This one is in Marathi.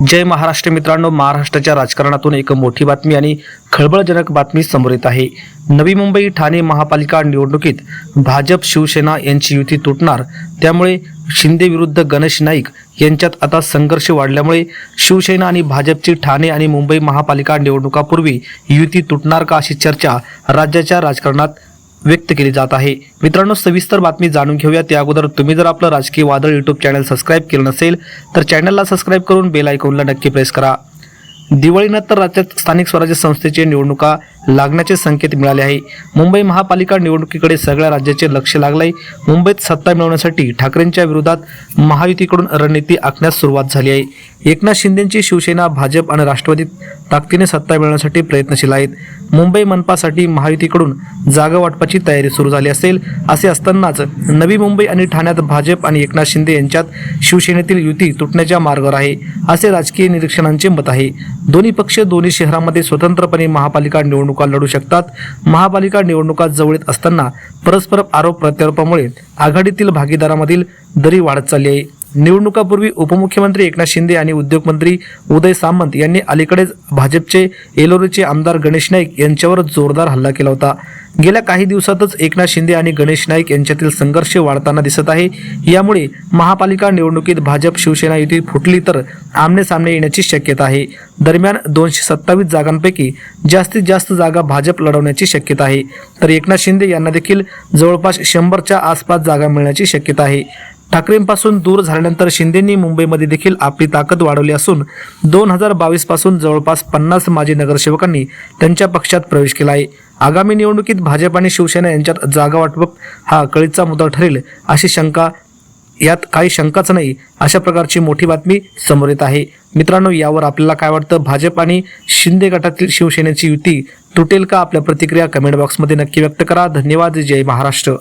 जय महाराष्ट्र मित्रांनो महाराष्ट्राच्या राजकारणातून एक मोठी बातमी आणि खळबळजनक बातमी समोर येत आहे. नवी मुंबई ठाणे महापालिका निवडणुकीत भाजप शिवसेना यांची युती तुटणार त्यामुळे शिंदे विरुद्ध गणेश नाईक यांच्यात आता संघर्ष वाढल्यामुळे शिवसेना आणि भाजपची ठाणे आणि मुंबई महापालिका निवडणुकापूर्वी युती तुटणार का अशी चर्चा राज्याच्या राजकारणात व्यक्त केली जात आहे. मित्रांनो सविस्तर बातमी जाणून घेऊया. त्या अगोदर तुम्ही जर आपलं राजकीय वादळ युट्यूब चॅनल सबस्क्राईब केलं नसेल तर चॅनलला सबस्क्राईब करून बेल आयकॉनला नक्की प्रेस करा. दिवाळीनंतर राज्यात स्थानिक स्वराज्य संस्थेची निवडणुका लागण्याचे संकेत मिळाले आहे. मुंबई महापालिका निवडणुकीकडे सगळ्या राज्याचे लक्ष लागले मुंबईत सत्ता मिळवण्यासाठी ठाकरेंच्या विरोधात महायुतीकडून रणनीती आखण्यास सुरुवात झाली आहे. एकनाथ शिंदेची शिवसेना भाजप आणि राष्ट्रवादी ताकदीने सत्ता मिळवण्यासाठी प्रयत्नशील आहेत. मुंबई मनपासाठी महायुतीकडून जागा वाटपाची तयारी सुरू झाली असेल असे असतानाच नवी मुंबई आणि ठाण्यात भाजप आणि एकनाथ शिंदे यांच्यात शिवसेनेतील युती तुटण्याच्या मार्गावर आहे असे राजकीय निरीक्षणांचे मत आहे. दोन्ही पक्ष दोन्ही शहरांमध्ये स्वतंत्रपणे महापालिका निवडणूक निवडणुका लढू शकतात. महापालिका निवडणुका जवळ येत असताना परस्पर आरोप प्रत्यारोपामुळे आघाडीतील भागीदारामधील दरी वाढत चालली आहे. निवडणुकापूर्वी उपमुख्यमंत्री एकनाथ शिंदे आणि उद्योगमंत्री उदय सामंत यांनी अलीकडेच भाजपचे एलोरीचे आमदार गणेश नाईक यांच्यावर जोरदार हल्ला केला होता. गेल्या काही दिवसातच एकनाथ शिंदे आणि गणेश नाईक यांच्यातील संघर्ष वाढताना दिसत आहे. यामुळे महापालिका निवडणुकीत भाजप शिवसेना युती फुटली तर आमने सामने येण्याची शक्यता आहे. दरम्यान दोनशे सत्तावीस जागांपैकी जास्तीत जास्त जागा भाजप लढवण्याची शक्यता आहे. तर एकनाथ शिंदे यांना देखील जवळपास शंभरच्या आसपास जागा मिळण्याची शक्यता आहे. ठाकरेंपासून दूर झाल्यानंतर शिंदेंनी मुंबईमध्ये देखील आपली ताकद वाढवली असून दोन हजार बावीसपासून जवळपास पन्नास माजी नगरसेवकांनी त्यांच्या पक्षात प्रवेश केला आहे. आगामी निवडणुकीत भाजप आणि शिवसेना यांच्यात जागा वाटप हा कळीचा मुद्दा ठरेल अशी शंका यात काही शंकाच नाही अशा प्रकारची मोठी बातमी समोर येत आहे. मित्रांनो यावर आपल्याला काय वाटतं? भाजप आणि शिंदे गटातील शिवसेनेची युती तुटेल का? आपल्या प्रतिक्रिया कमेंट बॉक्समध्ये नक्की व्यक्त करा. धन्यवाद. जय महाराष्ट्र.